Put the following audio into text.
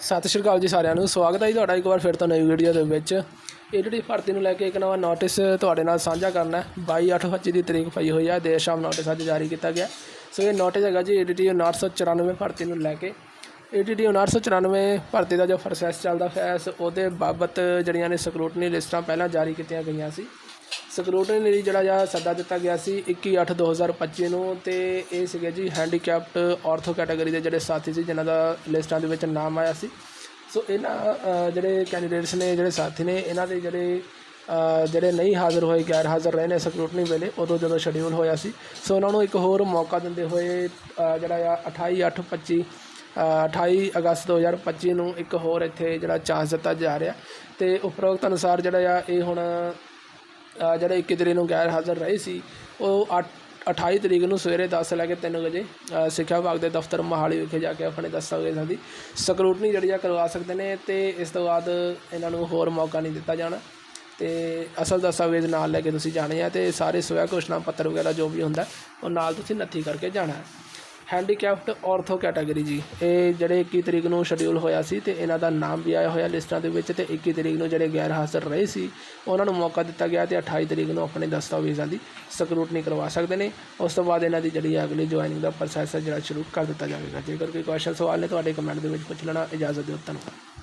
ਸਤਿ ਸ਼੍ਰੀ ਅਕਾਲ ਜੀ ਸਾਰਿਆਂ ਨੂੰ, ਸਵਾਗਤ ਹੈ ਜੀ ਤੁਹਾਡਾ ਇੱਕ ਵਾਰ ਫਿਰ ਤੋਂ ਨਵੀਂ ਵੀਡੀਓ ਦੇ ਵਿੱਚ। ਇਹ ਜਿਹੜੀ ਭਰਤੀ ਨੂੰ ਲੈ ਕੇ ਇੱਕ ਨਵਾਂ ਨੋਟਿਸ ਤੁਹਾਡੇ ਨਾਲ ਸਾਂਝਾ ਕਰਨਾ ਹੈ 22/8/25 ਦੀ ਤਰੀਕ ਪਈ ਹੋਈ ਹੈ, ਦੇਰ ਸ਼ਾਮ ਨੋਟਿਸ ਅੱਜ ਜਾਰੀ ਕੀਤਾ ਗਿਆ ਸੋ ਇਹ ਨੋਟਿਸ ਹੈਗਾ ਜੀ ਏਡੀਟੀ 994 ਭਰਤੀ ਨੂੰ ਲੈ ਕੇ। ਏਡੀਟੀ 994 ਭਰਤੀ ਦਾ ਜੋ ਪ੍ਰੋਸੈਸ ਚੱਲਦਾ ਪਿਆ ਉਹਦੇ ਬਾਬਤ ਜਿਹੜੀਆਂ ਨੇ ਸਕਰੂਟਨੀ ਲਿਸਟਾਂ ਪਹਿਲਾਂ ਜਾਰੀ ਕੀਤੀਆਂ ਗਈਆਂ ਸੀ। ਸਕਰੂਟਨੀ ਲਈ ਜਿਹੜਾ ਜਾਂ ਸੱਦਾ ਦਿੱਤਾ ਗਿਆ ਸੀ 21/8/2025 ਨੂੰ ਤੇ ਇਹ ਸੀਗੇ ਜੀ ਹੈਂਡੀਕੈਪਟ ਆਰਥੋ ਕੈਟਾਗਰੀ ਦੇ ਜਿਹੜੇ ਸਾਥੀ ਸੀ, ਜਿਨ੍ਹਾਂ ਦਾ ਲਿਸਟਾਂ ਦੇ ਵਿੱਚ ਨਾਮ ਆਇਆ ਸੀ। ਸੋ ਇਹਨਾਂ ਜਿਹੜੇ ਕੈਂਡੀਡੇਟਸ ਨੇ, ਜਿਹੜੇ ਸਾਥੀ ਨੇ, ਇਹਨਾਂ ਦੇ ਜਿਹੜੇ ਜਿਹੜੇ ਨਹੀਂ ਹਾਜ਼ਰ ਹੋਏ, ਗੈਰ ਹਾਜ਼ਰ ਰਹੇ ਨੇ ਸਕਰੂਟਨੀ ਵੇਲੇ, ਉਦੋਂ ਜਦੋਂ ਸ਼ਡਿਊਲ ਹੋਇਆ ਸੀ। ਸੋ ਉਹਨਾਂ ਨੂੰ ਇੱਕ ਹੋਰ ਮੌਕਾ ਦਿੰਦੇ ਹੋਏ ਜਿਹੜਾ ਆ 28/8/25 28 ਅਗਸਤ 2025 ਨੂੰ ਇੱਕ ਹੋਰ ਇੱਥੇ ਜਿਹੜਾ ਚਾਂਸ ਦਿੱਤਾ ਜਾ ਰਿਹਾ। ਤੇ ਉਪਰੋਕਤ ਅਨੁਸਾਰ ਜਿਹੜਾ ਆ, ਇਹ ਹੁਣ ਜਿਹੜੇ 21 ਤਰੀਕ ਨੂੰ ਗੈਰ ਹਾਜ਼ਰ ਰਹੇ ਸੀ, ਉਹ ਅੱਠ- 28 ਤਰੀਕ ਨੂੰ ਸਵੇਰੇ 10 ਲੈ ਕੇ 3 ਵਜੇ ਸਿੱਖਿਆ ਵਿਭਾਗ ਦੇ ਦਫ਼ਤਰ ਮੋਹਾਲੀ ਵਿਖੇ ਜਾ ਕੇ ਆਪਣੇ ਦਸਤਾਵੇਜ਼ਾਂ ਦੀ ਸਕਰੂਟਨੀ ਜਿਹੜੀ ਆ ਕਰਵਾ ਸਕਦੇ ਨੇ ਤੇ ਇਸ ਤੋਂ ਬਾਅਦ ਇਹਨਾਂ ਨੂੰ ਹੋਰ ਮੌਕਾ ਨਹੀਂ ਦਿੱਤਾ ਜਾਣਾ। ਤੇ ਅਸਲ ਦਸਤਾਵੇਜ਼ ਨਾਲ ਲੈ ਕੇ ਤੁਸੀਂ ਜਾਣੇ ਆ ਤੇ ਸਾਰੇ ਸਵੈ ਘੋਸ਼ਣਾ ਪੱਤਰ ਵਗੈਰਾ ਜੋ ਵੀ ਹੁੰਦਾ, ਉਹ ਨਾਲ ਤੁਸੀਂ ਨੱਥੀ ਕਰਕੇ ਜਾਣਾ ਹੈ। ਹੈਂਡੀਕੈਪਟ ਔਰਥੋ ਕੈਟਾਗਰੀ ਜੀ। ਇਹ ਜਿਹੜੇ 21 ਤਰੀਕ ਨੂੰ ਸ਼ਡਿਊਲ ਹੋਇਆ ਸੀ ਤੇ ਇਹਨਾਂ ਦਾ ਨਾਮ ਵੀ ਆਇਆ ਹੋਇਆ ਲਿਸਟਾਂ ਦੇ ਵਿੱਚ ਤੇ 21 ਤਰੀਕ ਨੂੰ ਜਿਹੜੇ ਗੈਰ ਹਾਜ਼ਰ ਰਹੇ ਸੀ, ਉਹਨਾਂ ਨੂੰ ਮੌਕਾ ਦਿੱਤਾ ਗਿਆ ਤੇ 28 ਤਰੀਕ ਨੂੰ ਆਪਣੇ ਦਸਤਾਵੇਜ਼ਾਂ ਦੀ ਸਕਰੂਟਨੀ ਕਰਵਾ ਸਕਦੇ ਨੇ। ਉਸ ਤੋਂ ਬਾਅਦ ਇਹਨਾਂ ਦੀ ਜਿਹੜੀ ਹੈ ਅਗਲੀ ਜੁਆਇਨਿੰਗ ਦਾ ਪ੍ਰੋਸੈਸ ਹੈ, ਜਿਹੜਾ ਸ਼ੁਰੂ ਕਰ ਦਿੱਤਾ ਜਾਵੇਗਾ। ਜੇਕਰ ਕੋਈ ਕੁਐਸਚਨ ਸਵਾਲ ਨੇ, ਤੁਹਾਡੇ ਕਮੈਂਟ ਦੇ ਵਿੱਚ ਪੁੱਛ ਲੈਣਾ। ਇਜਾਜ਼ਤ ਦਿਓ, ਧੰਨਵਾਦ।